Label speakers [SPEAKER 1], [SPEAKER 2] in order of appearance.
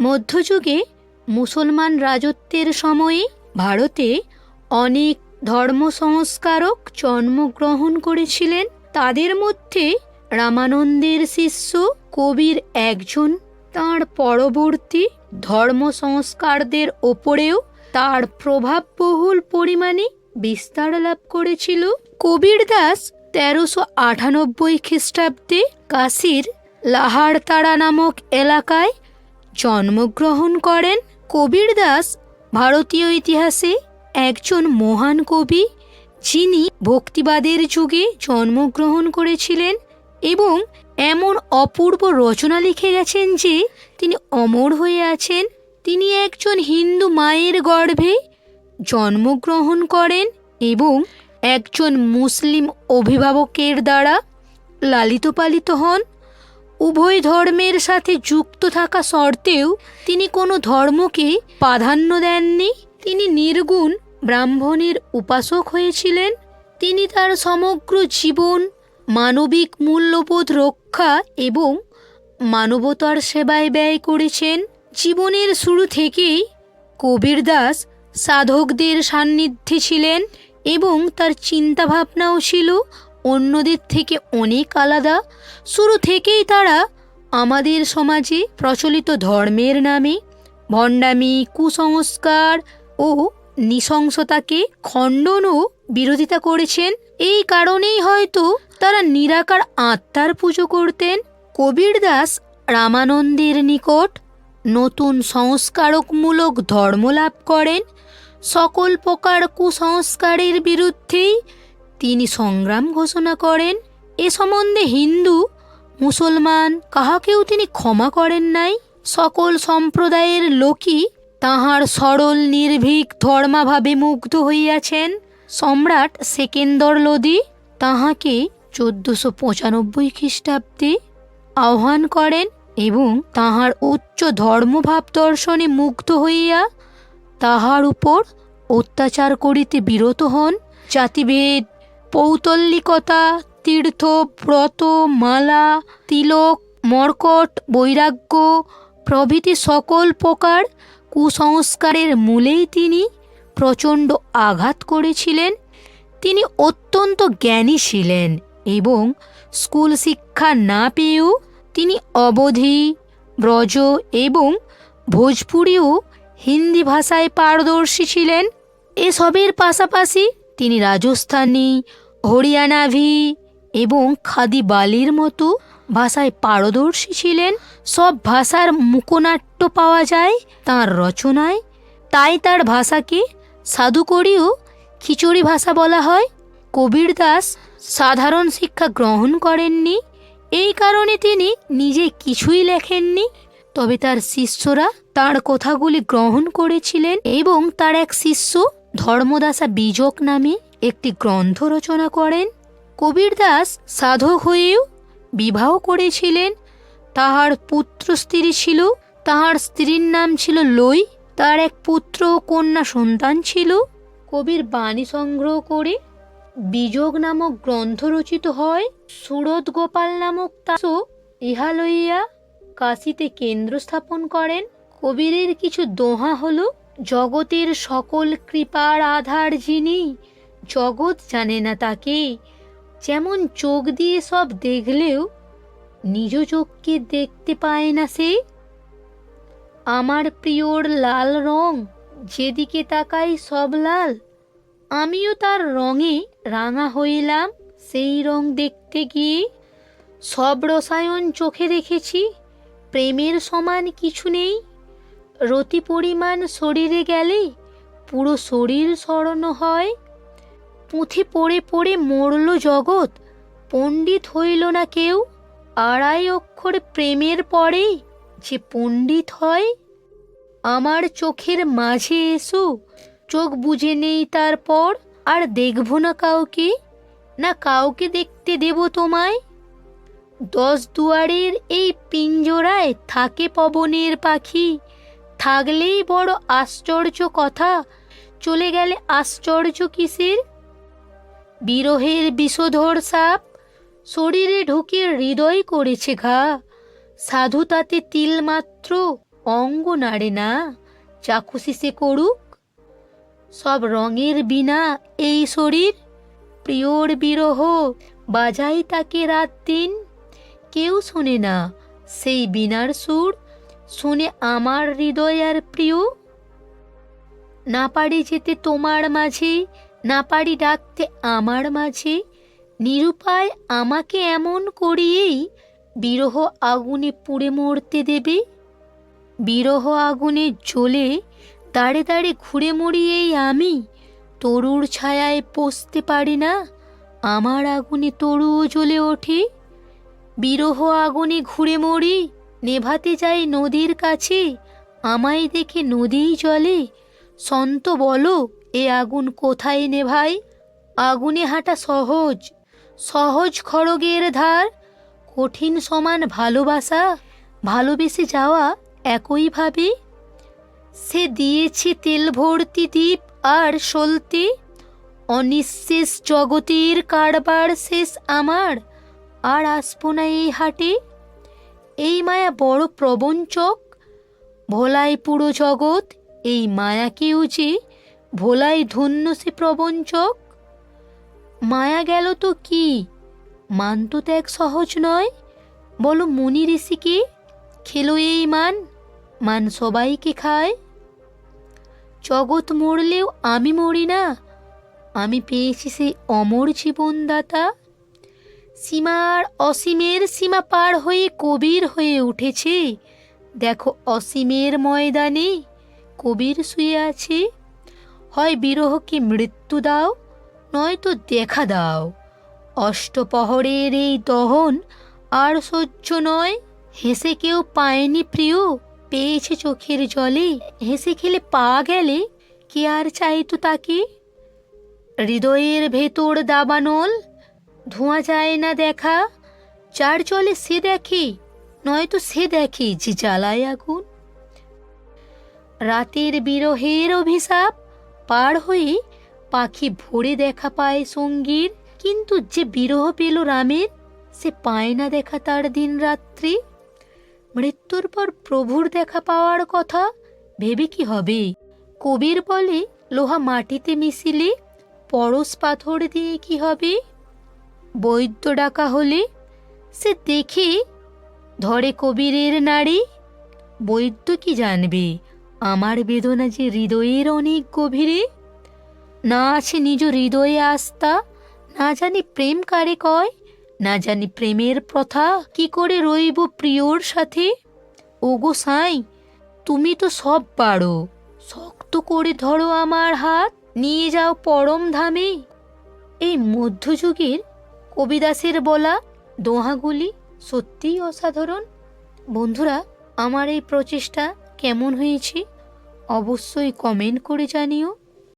[SPEAKER 1] মধ্যযুগে মুসলমান রাজত্বের সময়ে ভারতে অনেক ধর্ম সংস্কারক জন্মগ্রহণ করেছিলেন। তাদের মধ্যে রামানন্দের শিষ্য কবির একজন। তাঁর পরবর্তী ধর্ম সংস্কারদের ওপরেও তার প্রভাব বহুল পরিমাণে বিস্তার লাভ করেছিল। কবির দাস তেরোশো আটানব্বই খ্রিস্টাব্দে কাশীর লাহারতারা নামক এলাকায় জন্মগ্রহণ করেন কবির দাস, ভারতীয় ইতিহাসে একজন মহান কবি, যিনি ভক্তিবাদের যুগে জন্মগ্রহণ করেছিলেন এবং এমন অপূর্ব রচনা লিখে গেছেন যে, তিনি অমর হয়ে আছেন। তিনি একজন হিন্দু মায়ের গর্ভে জন্মগ্রহণ করেন এবং একজন মুসলিম অভিভাবকের দ্বারা লালিত পালিত হন। উভয় ধর্মের সাথে যুক্ত থাকা সত্ত্বেও তিনি কোনো ধর্মকে প্রাধান্য দেননি। তিনি নির্গুণ, ব্রাহ্মণের উপাসক হয়েছিলেন। তিনি তার সমগ্র জীবন মানবিক মূল্যবোধ রক্ষা এবং মানবতার সেবায় ব্যয় করেছেন। জীবনের শুরু থেকেই কবির দাস সাধকদের সান্নিধ্যে ছিলেন এবং তার চিন্তাভাবনাও ছিল অন্যদের থেকে অনেক আলাদা। শুরু থেকেই তারা আমাদের সমাজে প্রচলিত ধর্মের নামে ভণ্ডামি, কুসংস্কার ও নৃশংসতাকে খণ্ডন ও বিরোধিতা করেছেন। এই কারণেই হয়তো তারা নিরাকার আত্মার পুজো করতেন। কবির দাস রামানন্দের নিকট নতুন সংস্কারকমূলক ধর্ম লাভ করেন। সকল প্রকার কুসংস্কারের বিরুদ্ধেই তিনি সংগ্রাম ঘোষণা করেন। এ সম্বন্ধে হিন্দু, মুসলমান কাহাকেও তিনি ক্ষমা করেন নাই। সকল সম্প্রদায়ের লোকই তাহার সরল, নির্ভীক, ধর্মাভাবে মুগ্ধ হইয়াছেন। সম্রাট সেকেন্দর লোদি তাহাকে চোদ্দশো পঁচানব্বই খ্রিস্টাব্দে আহ্বান করেন এবং তাহার উচ্চ ধর্মভাব দর্শনে মুগ্ধ হইয়া তাহার উপর অত্যাচার করিতে বিরত হন। জাতিভেদ পৌতল্লিকতা, তীর্থ, ব্রত, মালা, তিলক, মর্কট, বৈরাগ্য প্রভৃতি সকল প্রকার কুসংস্কারের মূলেই তিনি প্রচণ্ড আঘাত করেছিলেন। তিনি অত্যন্ত জ্ঞানী ছিলেন এবং স্কুল শিক্ষা না পেয়েও তিনি অবধি, ব্রজ এবং ভোজপুরিও হিন্দি ভাষায় পারদর্শী ছিলেন। এসবের পাশাপাশি তিনি রাজস্থানী হরিয়ানাভি এবং খাদি বালির মতো ভাষায় পারদর্শী ছিলেন। সব ভাষার মুখনাট্য পাওয়া যায় তাঁর রচনায়। তাই তার ভাষাকে সাধুকরীয় খিচুড়ি ভাষা বলা হয়। কবির দাস সাধারণ শিক্ষা গ্রহণ করেননি। এই কারণে তিনি নিজে কিছুই লেখেননি। তবে তার শিষ্যরা তার কথাগুলি গ্রহণ করেছিলেন এবং তার এক শিষ্য ধর্মদাসা বীজক নামে একটি গ্রন্থ রচনা করেন কবির দাস সাধক হয়েও বিবাহ করেছিলেন। তাহার পুত্র স্ত্রী ছিল, তাহার স্ত্রীর নাম ছিল লই, তার এক পুত্র ও কন্যা সন্তান ছিল। কবির বাণী সংগ্রহ করে বীজক নামক গ্রন্থ রচিত হয়, সুরত গোপাল নামক তাসও ইহা লইয়া কাশীতে কেন্দ্র স্থাপন করেন। কবিরের কিছু দোহা হল, জগতের সকল কৃপার আধার যিনি জগৎ জানে না তাকে। যেমন চোখ দিয়ে সব দেখলেও নিজ চোখকে দেখতে পায় না সে। আমার প্রিয়র লাল রং যেদিকে তাকাই সব লাল, আমিও তার রঙে রাঙা হইলাম সেই রং দেখতে গিয়ে। সব রসায়ন চোখে দেখেছি, প্রেমের সমান কিছু নেই। রতি পরিমাণ শরীরে গেলে পুরো শরীর স্মরণ হয়। পুঁথি পড়ে পড়ে মরল জগৎ। পণ্ডিত হইল না কেউ। আড়াই অক্ষর প্রেমের পরে যে পণ্ডিত হয়, আমার চোখের মাঝে এসো। চোখ বুঝে নেই তারপর আর দেখব না কাউকে। না কাউকে দেখতে দেব তোমায়। দশ দুয়ারের এই পিঞ্জরায় থাকে পবনের পাখি। থাকলেই বড় আশ্চর্য কথা। চলে গেলে আশ্চর্য কিসের? বিরহের বিষধর সাপ, শরীরে ঢুকে হৃদয় করেছে ঘা। সাধু তাতে তিলমাত্র অঙ্গ নাড়ে না। যা খুশি সে করুক। সব রঙের বিনা এই শরীর। প্রিয়র বিরহ বাজাই তাকে রাত দিন। কেউ শোনে না সেই বিনার সুর। শুনে আমার হৃদয় আর প্রিয়। না পারি যেতে তোমার মাঝে না পারি ডাকতে আমার মাঝে, নিরুপায় আমাকে এমন করিয়েই বিরহ আগুনে পুড়ে মরতে দেবে। বিরহ আগুনে জ্বলে দাঁড়ে দাঁড়ে ঘুরে মরি এই আমি তরুর ছায়ায় পৌঁছতে পারি না, আমার আগুনে তরুও জ্বলে ওঠে। বিরহ আগুনে ঘুরে মরি, নেভাতে যাই নদীর কাছে, আমায় দেখে নদীই জলে, সন্ত বলো এ আগুন কোথায় নেভাই আগুনে হাঁটা সহজ। সহজ খড়গের ধার। কঠিন সমান ভালোবাসা। ভালোবেসে যাওয়া একইভাবে সে দিয়েছে তেল ভর্তি দ্বীপ আর সলতে। অনিঃশেষ জগতের কারবার শেষ আমার। আর আসব না এই হাটে। এই মায়া বড় প্রবঞ্চক। ভোলাই পুরো জগৎ, এই মায়াকেও যে ভোলাই ধন্য সে প্রবঞ্চক? মায়া গেল তো কি? মান তো ত্যাগ সহজ নয়। বলো মুনি ঋষিকে খেলো এই মান। মান সবাইকে খায়? জগৎ মরলেও আমি মরি না। আমি পেয়েছি সেই অমর জীবনদাতা। সীমার অসীমের সীমা পার হয়ে কবির হয়ে উঠেছে। দেখো অসীমের ময়দানে কবির শুয়ে আছে। হয় বিরহ কি মৃত্যু দাও? নয়তো দেখা দাও। অষ্টপহরের এই দহন আর সহ্য নয়। হেসে কেউ পায়নি প্রিয়? পেয়েছে চোখের জলে। হেসে খেলে পা গেলে? কে আর চাইতো তাকে? হৃদয়ের ভেতর দাবানল ধোঁয়া যায় না দেখা। যার চলে সে দেখে, নয়তো সে দেখে যে জ্বালায় আগুন। রাতের বিরহের অভিশাপ। পার হয়ে পাখি ভোরে দেখা পায় সঙ্গীর, কিন্তু যে বিরহ পেল রামের, সে পায় না দেখা তার দিন রাত্রি। মৃত্যুর পর প্রভুর দেখা পাওয়ার কথা ভেবে কি হবে? কবির বলে, লোহা মাটিতে মিশিলে পরশ পাথর দিয়ে কি হবে? বৈদ্য ডাকা হলে সে দেখে ধরে কবিরের নারী বৈদ্য কি জানবে? আমার বেদনা যে হৃদয়ের অনেক গভীরে? না আছে নিজ হৃদয়ে আস্থা, না জানি প্রেম কারে কয়, না জানি প্রেমের প্রথা কি করে রইব প্রিয়র সাথে? ওগো সাই, তুমি তো সব পারো, শক্ত করে ধরো আমার হাত, নিয়ে যাও পরম ধামে। এই মধ্যযুগের কবিদাসের বলা দোহাগুলি সত্যিই অসাধারণ। বন্ধুরা, আমার এই প্রচেষ্টা কেমন হয়েছে? অবশ্যই কমেন্ট করে জানিও।